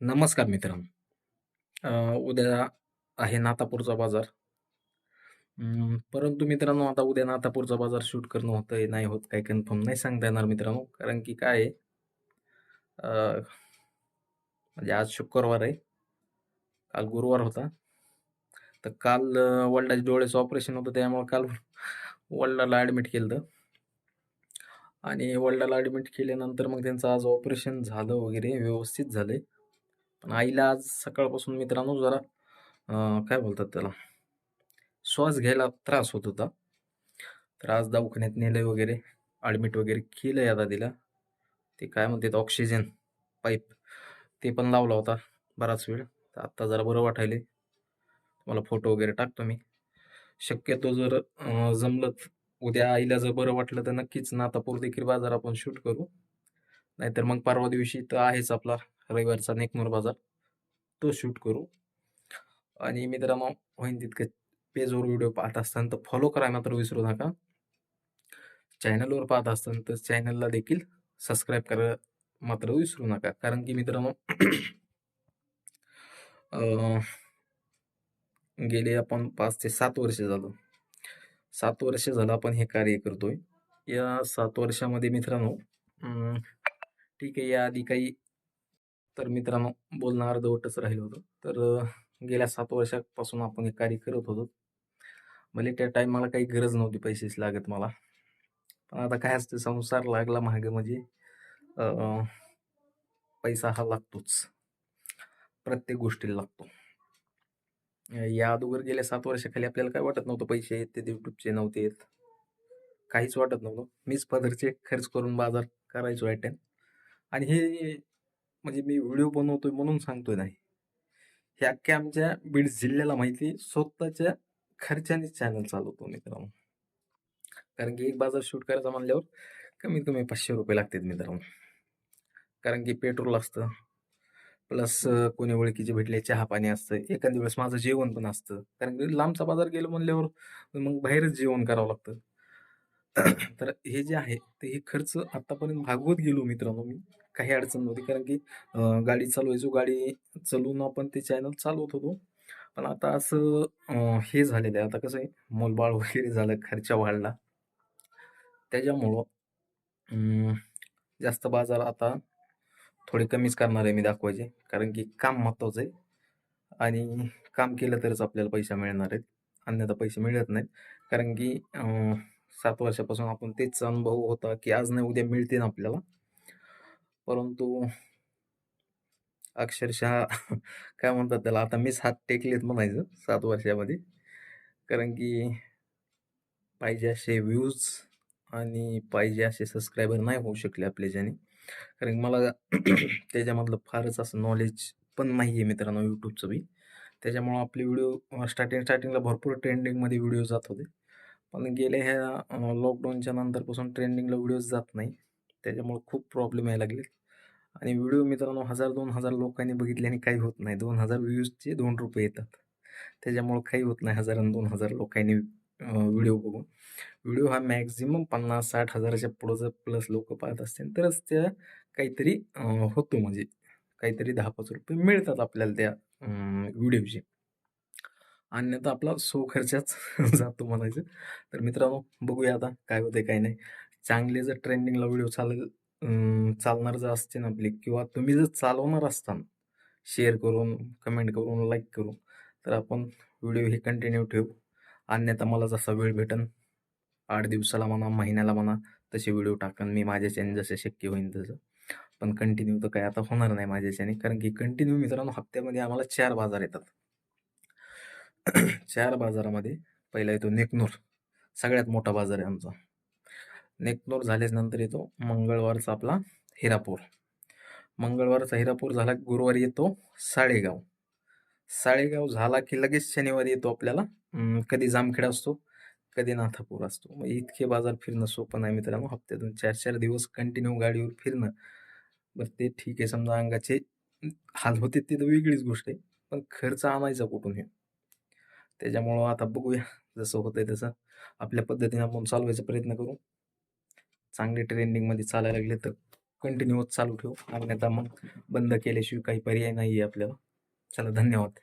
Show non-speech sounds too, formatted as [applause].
नमस्कार मित्रांनो. उद्या आहे नातापूरचा बाजार. परंतु मित्रांनो आता उद्या नातापूरचा बाजार शूट करणं होतंय, नाही होत काही कन्फर्म नाही सांगता येणार मित्रांनो. कारण की काय आहे म्हणजे आज शुक्रवार आहे. काल गुरुवार होता. तर काल वडिलाचे डोळ्याचं ऑपरेशन होतं त्यामुळे काल वडिलाला ॲडमिट केलं आणि वडिलाला ॲडमिट केल्यानंतर मग त्यांचं आज ऑपरेशन झालं वगैरे व्यवस्थित झालंय. पण आईला आज सकाळपासून मित्रांनो जरा काय बोलतात त्याला श्वास घ्यायला त्रास होत होता. तर आज दवाखान्यात नेलं वगैरे, ॲडमिट वगैरे केलंय आता तिला. ते काय म्हणतात ऑक्सिजन पाईप ते पण लावला होता बराच वेळ. तर आत्ता जरा बरं वाटायले तुम्हाला फोटो वगैरे टाकतो मी. शक्यतो जर जमलं उद्या आईला जर बरं वाटलं तर नक्कीच नातापूर देखील बाजार आपण शूट करू. नाहीतर मग परवा दिवशी तर आहेच आपला रविवारचा नेकनूर बाजार. तो शूट करू. आणि मित्रांनो होईन तितकं पेजवर व्हिडिओ पाहत असताना तर फॉलो करा मात्र विसरू नका. चॅनलवर पाहत असताना तर चॅनलला देखील सबस्क्राईब करायला मात्र विसरू नका. कारण की मित्रांनो गेले आपण पाच ते सात वर्ष झालं. सात वर्ष झालं आपण हे कार्य करतोय. या सात वर्षामध्ये मित्रांनो ठीक आहे याआधी काही तर मित्रांनो बोलणं अर्धवटच राहिलं होतं. तर गेल्या सात वर्षापासून आपण हे कार्य करत होतो. भले त्या टाईमाला काही गरज नव्हती पैसेच लागत मला. पण आता काय असतं संसार लागला मागे म्हणजे पैसा हा लागतोच. प्रत्येक गोष्टीला लागतो. या अगोदर गेल्या सात वर्षाखाली आपल्याला काय वाटत नव्हतं पैसे आहेत ते युट्यूबचे नव्हते येत. काहीच वाटत नव्हतं. मीच पदरचे खर्च करून बाजार करायचो ॲटेंड आणि हे म्हणजे मी व्हिडिओ बनवतोय म्हणून सांगतोय नाही. हे अख्ख्या आमच्या बीड जिल्ह्याला माहिती स्वतःच्या खर्चाने चॅनल चालवतो मित्रांनो. कारण की एक बाजार शूट करायचा म्हणल्यावर कमीत कमी ₹500 लागतात मित्रांनो. कारण की पेट्रोल असतं. प्लस कोणी ओळखीचे भेटले चहा-पाणी असतं. एखाद्या वेळेस माझं जेवण पण असतं. कारण की लांबचा बाजार गेलो म्हणल्यावर मग बाहेरच जेवण करावं लागतं. [clears throat] तर हे जे आहे ते हे खर्च आत्तापर्यंत भागवत गेलो मित्रांनो मी. काही अडचण नव्हती. कारण की गाडी चालवायचो. गाडी चालवून आपण ते चॅनल चालवत होतो. पण आता असं हे झालेलं आहे. आता कसं आहे मूल-बाळ वगैरे झालं, खर्च वाढला. त्याच्यामुळं जास्त बाजार आता थोडे कमीच करणार आहे मी दाखवायचे. कारण की काम महत्त्वाचं आहे आणि काम केलं तरच आपल्याला पैसा मिळणार आहेत. अन्यथा पैसे मिळत नाहीत. कारण की सात वर्षापासून आपण तेच अनुभव होता की आज नाही उद्या मिळतील आपल्याला. परंतु अक्षरशः काय म्हणतात त्याला आता मीच हात टेकलेत म्हणायचं सात वर्षामध्ये. कारण की पाहिजे असे व्ह्यूज आणि पाहिजे असे सबस्क्रायबर नाही होऊ शकले आपल्याच्याने. कारण मला [clears throat] त्याच्यामधलं फारच असं नॉलेज पण नाही आहे मित्रांनो यूट्यूबचं बी. त्याच्यामुळं आपले व्हिडिओ स्टार्टिंग स्टार्टिंगला भरपूर ट्रेंडिंगमध्ये व्हिडिओ जात होते. पण गेल्या ह्या लॉकडाऊनच्या नंतरपासून ट्रेंडिंगला व्हिडिओज जात नाही. त्याच्यामुळं खूप प्रॉब्लेम यायला लागले आणि व्हिडिओ मित्रांनो हजार दोन हजार लोकांनी बघितल्याने काही होत नाही. दोन हजार व्ह्यूजचे ₹2 येतात. त्याच्यामुळं काही होत नाही हजार आणि 2000 लोकांनी व्हिडिओ बघून. व्हिडिओ हा मॅक्झिमम पन्नास साठ हजाराच्या पुढं जर प्लस लोक पाहत असतील तरच त्या काहीतरी होतो म्हणजे काहीतरी ₹10-5 मिळतात आपल्याला त्या व्हिडिओचे. अन्यथा आपला स्वखर्चाच [laughs] जातो म्हणायचं. तर मित्रांनो बघूया आता काय होतंय काय नाही. चांगले जर ट्रेंडिंगला व्हिडिओ चालेल चालणार जर असतील आपले किंवा तुम्ही जर चालवणार असताना शेअर करून, कमेंट करून, लाईक करून तर आपण व्हिडिओ हे कंटिन्यू ठेवू. अन्यथा मला जसा वेळ भेटन आठ दिवसाला म्हणा, महिन्याला म्हणा तसे व्हिडिओ टाकन मी माझ्याच्याने जसं शक्य होईल तसं. पण कंटिन्यू तर काही आता होणार नाही माझ्याच्याने. कारण की कंटिन्यू मित्रांनो हप्त्यामध्ये आम्हाला चार बाजार येतात. [clears throat] चार बाजारामध्ये पहिला येतो नेकनूर. सगळ्यात मोठा बाजार आहे आमचा. नेकनूर झाल्यानंतर येतो मंगळवारचा आपला हिरापूर. मंगळवारचा हिरापूर झाला गुरुवारी येतो साळेगाव. साळेगाव झाला की लगेच शनिवारी येतो आपल्याला कधी जामखेड असतो, कधी नाथापूर असतो. मग इतके बाजार फिरणं सोपं नाही मित्रांनो. हप्त्यातून 4-4 दिवस कंटिन्यू गाडीवर फिरणं. बरं ते ठीक आहे समजा अंगाचे हाल होते ते तर वेगळीच गोष्ट आहे. पण खर्च आणायचा कुठून हे? त्याच्यामुळं आता बघूया जसं होतंय तसं आपल्या पद्धतीने आपण चालवायचा प्रयत्न करू. चांगले ट्रेंडिंगमध्ये चालायला लागले तर कंटिन्यू चालू ठेवू अन्यथा मग बंद केल्याशिवाय काही पर्याय नाही आहे आपल्याला चला धन्यवाद.